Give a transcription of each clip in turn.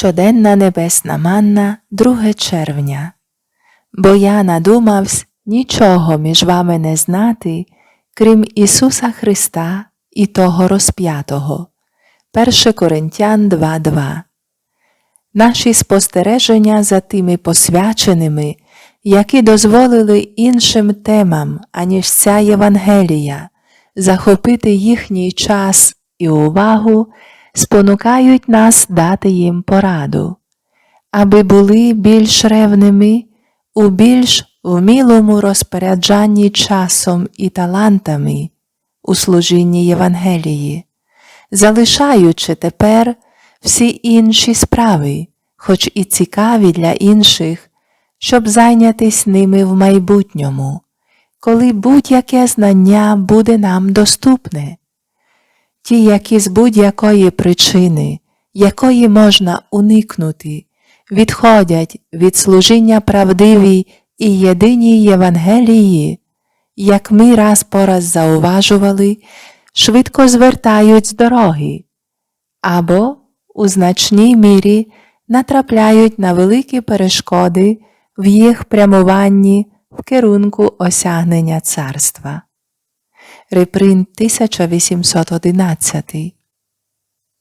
Щоденна небесна манна 2 червня. Бо я надумавсь нічого між вами не знати, крім Ісуса Христа і того розп'ятого. 1 Коринтян 2.2 Наші спостереження за тими посвяченими, які дозволили іншим темам, аніж ця Євангелія, захопити їхній час і увагу, спонукають нас дати їм пораду, аби були більш ревними у більш вмілому розпоряджанні часом і талантами у служінні Євангелії, залишаючи тепер всі інші справи, хоч і цікаві для інших, щоб зайнятись ними в майбутньому, коли будь-яке знання буде нам доступне. Ті, які з будь-якої причини, якої можна уникнути, відходять від служіння правдивій і єдиній Євангелії, як ми раз по раз зауважували, швидко звертають з дороги, або у значній мірі натрапляють на великі перешкоди в їх прямуванні в керунку осягнення царства. Репринт 1811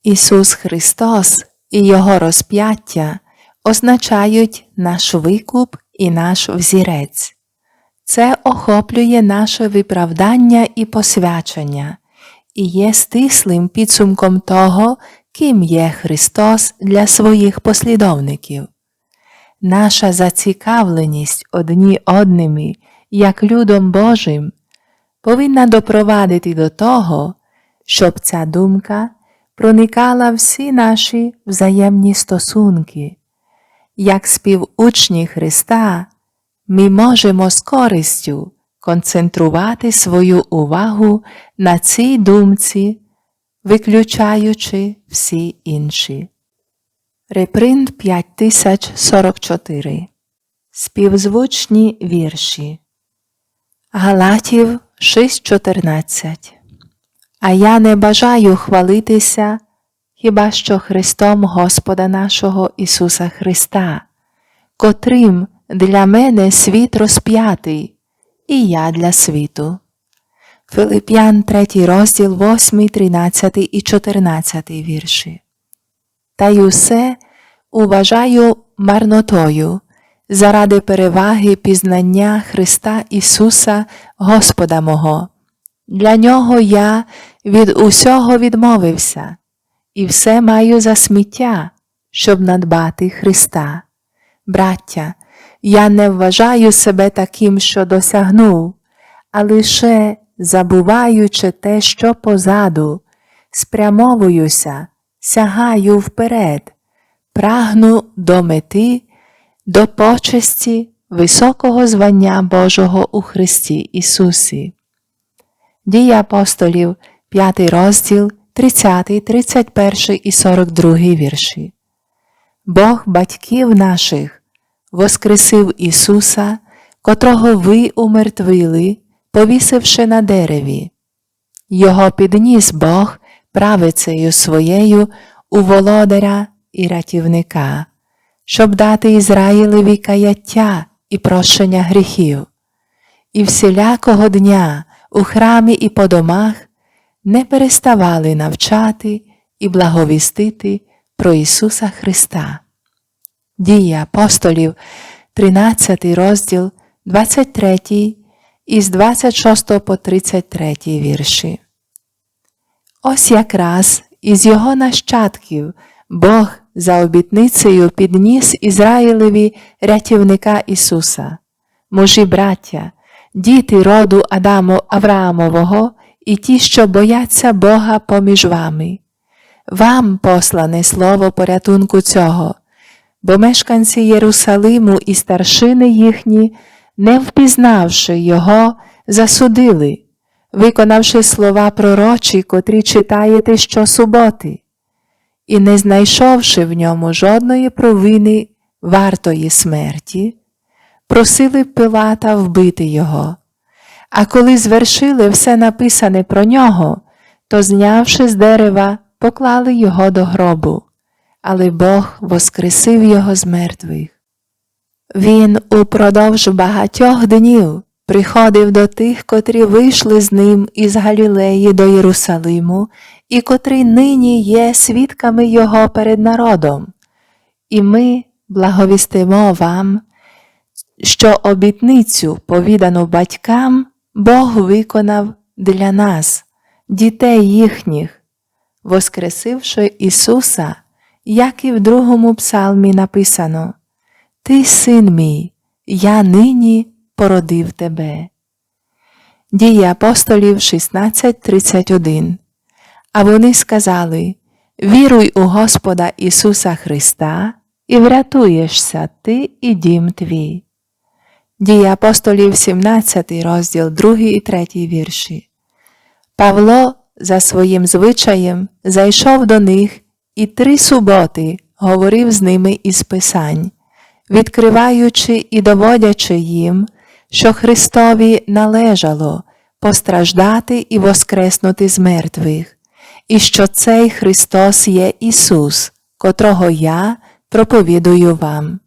Ісус Христос і Його розп'яття означають наш викуп і наш взірець. Це охоплює наше виправдання і посвячення і є стислим підсумком того, ким є Христос для своїх послідовників. Наша зацікавленість одні одними, як людом Божим, повинна допровадити до того, щоб ця думка проникала всі наші взаємні стосунки. Як співучні Христа, ми можемо з користю концентрувати свою увагу на цій думці, виключаючи всі інші. Репринт 5044 Співзвучні вірші Галатів 6.14 А я не бажаю хвалитися хіба що Христом Господа нашого Ісуса Христа, котрим для мене світ розп'ятий, і я для світу. Филип'ян 3 розділ 8, 13 і 14 вірші. Та й усе уважаю марнотою заради переваги пізнання Христа Ісуса Господа мого. Для нього я від усього відмовився і все маю за сміття, щоб надбати Христа. Браття, я не вважаю себе таким, що досягнув, а лише забуваючи те, що позаду, спрямовуюся, сягаю вперед, прагну до мети, до почесті високого звання Божого у Христі Ісусі. Дії апостолів, 5 розділ, 30, 31 і 42 вірші. Бог батьків наших воскресив Ісуса, котрого ви умертвили, повісивши на дереві. Його підніс Бог правицею своєю у володаря і рятівника, щоб дати Ізраїлеві каяття і прощення гріхів. І всілякого дня у храмі і по домах не переставали навчати і благовістити про Ісуса Христа. Дії апостолів, 13 розділ, 23 із 26 по 33 вірші. Ось якраз із його нащадків Бог за обітницею підніс Ізраїлеві рятівника Ісуса, мужі браття, діти роду Адаму Авраамового і ті, що бояться Бога поміж вами. Вам послане слово порятунку цього, бо мешканці Єрусалиму і старшини їхні, не впізнавши Його, засудили, виконавши слова пророчі, котрі читаєте щосуботи, і не знайшовши в ньому жодної провини вартої смерті, просили Пилата вбити його. А коли звершили все написане про нього, то, знявши з дерева, поклали його до гробу, але Бог воскресив його з мертвих. Він упродовж багатьох днів приходив до тих, котрі вийшли з ним із Галілеї до Єрусалиму, і котрі нині є свідками Його перед народом. І ми благовістимо вам, що обітницю, повідану батькам, Бог виконав для нас, дітей їхніх, воскресивши Ісуса, як і в другому псалмі написано Ти, син мій, я нині породив тебе. Дії апостолів 16.31 А вони сказали Віруй у Господа Ісуса Христа і врятуєшся ти і дім твій. Дії апостолів 17 розділ 2 і 3 вірші. Павло за своїм звичаєм зайшов до них і три суботи говорив з ними із Писань, відкриваючи і доводячи їм, що Христові належало постраждати і воскреснути з мертвих, і що цей Христос є Ісус, котрого я проповідую вам.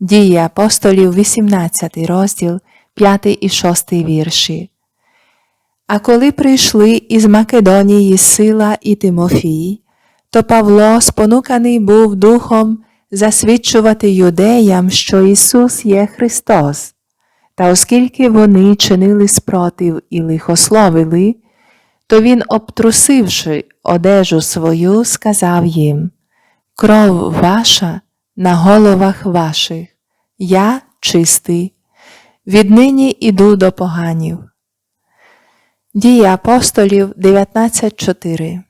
Дії апостолів, 18 розділ, 5 і 6 вірші. А коли прийшли із Македонії Сила і Тимофій, то Павло спонуканий був духом засвідчувати юдеям, що Ісус є Христос. Та оскільки вони чинили спротив і лихословили, то він, обтрусивши одежу свою, сказав їм Кров ваша на головах ваших, я чистий, віднині іду до поганів. Дії апостолів 19.4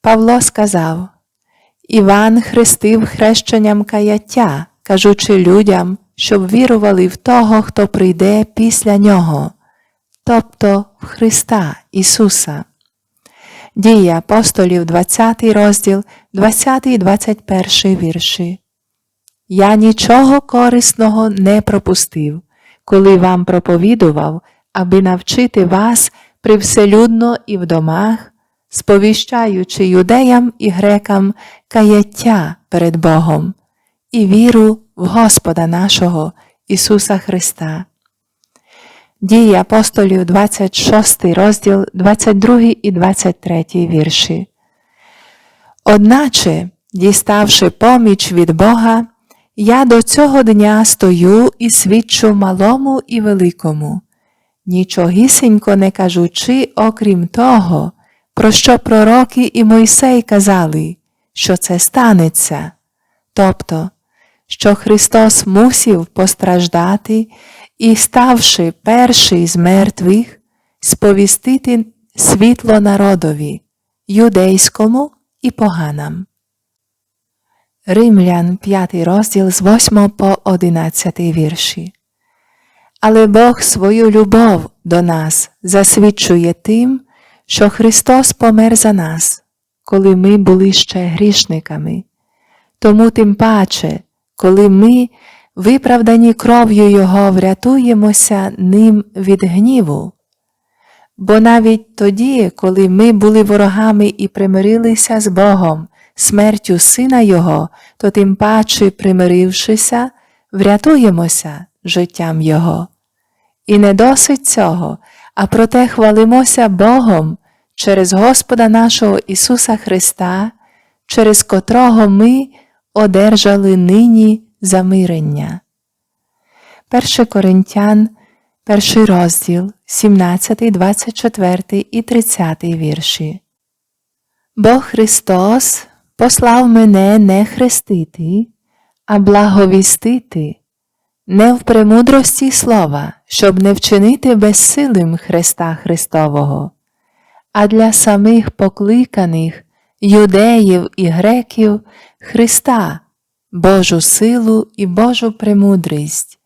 Павло сказав Іван хрестив хрещенням каяття, кажучи людям, щоб вірували в того, хто прийде після нього, тобто в Христа Ісуса. Дії апостолів 20 розділ, 20 і 21 вірші. Я нічого корисного не пропустив, коли вам проповідував, аби навчити вас привселюдно і в домах, сповіщаючи юдеям і грекам каяття перед Богом і віру в Господа нашого Ісуса Христа. Дії апостолів 26 розділ 22 і 23 вірші. Одначе, діставши поміч від Бога, я до цього дня стою і свідчу малому і великому, нічогісінько не кажучи, окрім того, про що пророки і Мойсей казали, що це станеться, тобто, що Христос мусів постраждати і, ставши перший з мертвих, сповістити світло народові, юдейському і поганам. Римлян 5 розділ з 8 по 11 вірші. Але Бог свою любов до нас засвідчує тим, що Христос помер за нас, коли ми були ще грішниками. Тому тим паче, коли ми, виправдані кров'ю Його, врятуємося ним від гніву. Бо навіть тоді, коли ми були ворогами і примирилися з Богом, смертю Сина Його, то тим паче, примирившися, врятуємося життям Його. І не досить цього, а проте хвалимося Богом через Господа нашого Ісуса Христа, через котрого ми одержали нині замирення. 1 Коринтян, перший розділ, 17, 24 і 30 вірші. Бо Христос послав мене не хрестити, а благовістити, не в премудрості слова, щоб не вчинити безсилим Христа Христового, а для самих покликаних юдеїв і греків Христа, Божу силу і Божу премудрість,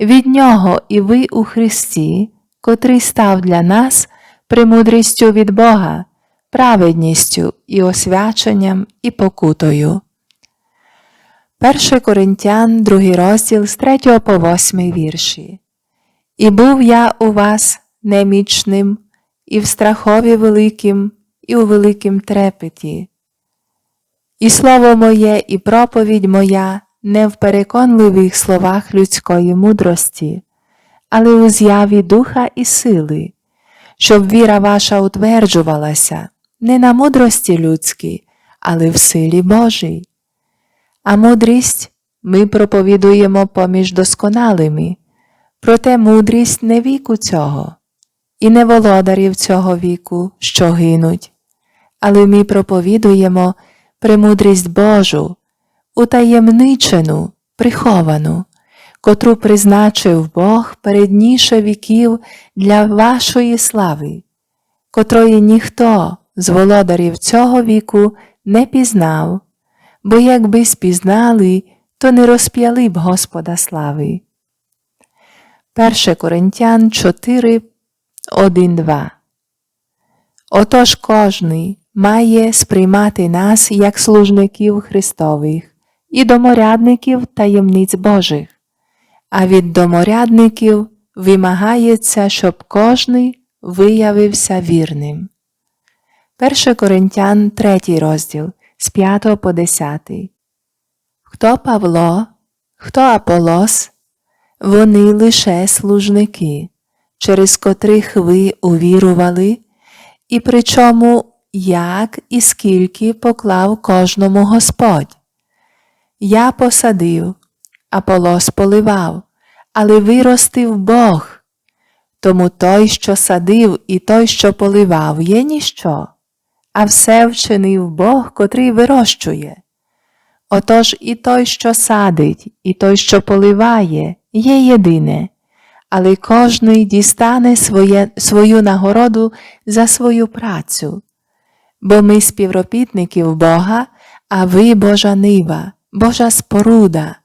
від Нього і ви у Христі, котрий став для нас премудрістю від Бога, праведністю і освяченням і покутою. 1 Коринтян, 2 розділ з 3 по 8 вірші. І був я у вас немічним, і в страхові великим, і у великім трепеті. І слово моє, і проповідь моя не в переконливих словах людської мудрості, але у з'яві духа і сили, щоб віра ваша утверджувалася не на мудрості людській, але в силі Божій. А мудрість ми проповідуємо поміж досконалими, проте мудрість не віку цього, і не володарів цього віку, що гинуть, але ми проповідуємо премудрість Божу, утаємничену, приховану, котру призначив Бог передніше віків для вашої слави, котрої ніхто з володарів цього віку не пізнав, бо якби спізнали, то не розп'яли б Господа слави. 1 Коринтян 4, 1, 2 Отож кожний має сприймати нас як служників Христових і доморядників таємниць Божих, а від доморядників вимагається, щоб кожний виявився вірним. 1 Коринтян 3 розділ з 5 по 10. Хто Павло, хто Аполос, вони лише служники, через котрих ви увірували, і причому як і скільки поклав кожному Господь. Я посадив, Аполос поливав, але виростив Бог. Тому той, що садив, і той, що поливав, є ніщо, а все вчинив Бог, котрий вирощує. Отож і той, що садить, і той, що поливає, є єдине, але кожний дістане своє, свою нагороду за свою працю. Бо ми співробітників Бога, а ви Божа нива, Божа споруда.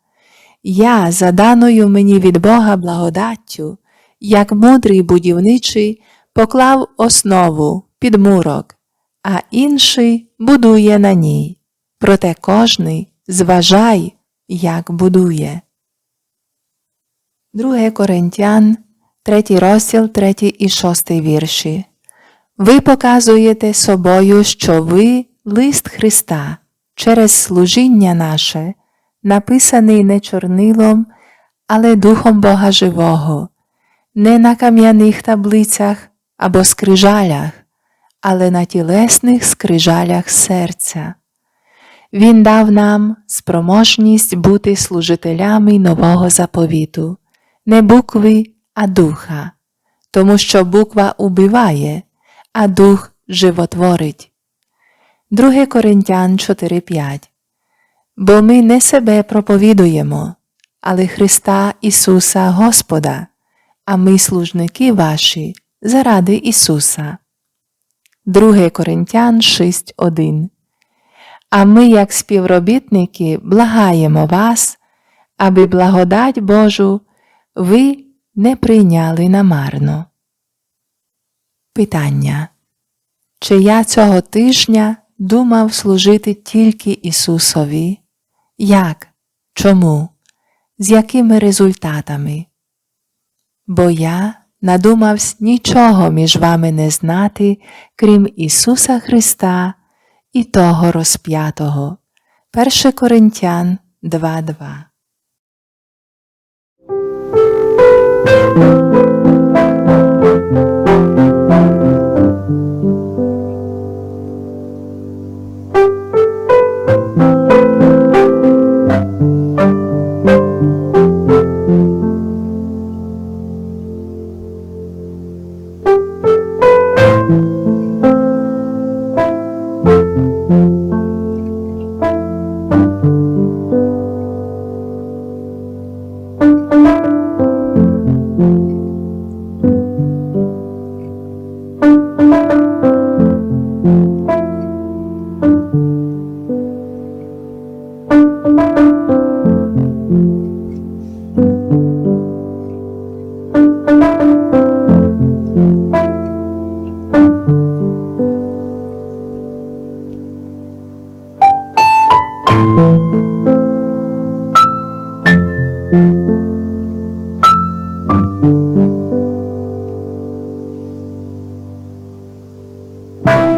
Я, за даною мені від Бога благодаттю, як мудрий будівничий, поклав основу підмурок, а інший будує на ній. Проте кожний зважай, як будує. 2 Коринтян, 3 розділ, 3 і 6 вірші. Ви показуєте собою, що ви лист Христа. Через служіння наше, написаний не чорнилом, але Духом Бога Живого, не на кам'яних таблицях або скрижалях, але на тілесних скрижалях серця. Він дав нам спроможність бути служителями нового заповіту, не букви, а духа, тому що буква убиває, а дух животворить. 2 Коринтян 4:5 Бо ми не себе проповідуємо, але Христа Ісуса Господа, а ми служники ваші заради Ісуса. 2 Коринтян 6:1 А ми, як співробітники, благаємо вас, аби благодать Божу ви не прийняли намарно. Питання. Чи я цього тижня думав служити тільки Ісусові? Як? Чому? З якими результатами? Бо я надумавсь нічого між вами не знати, крім Ісуса Христа і того розп'ятого. 1 Коринтян 2.2 Bye.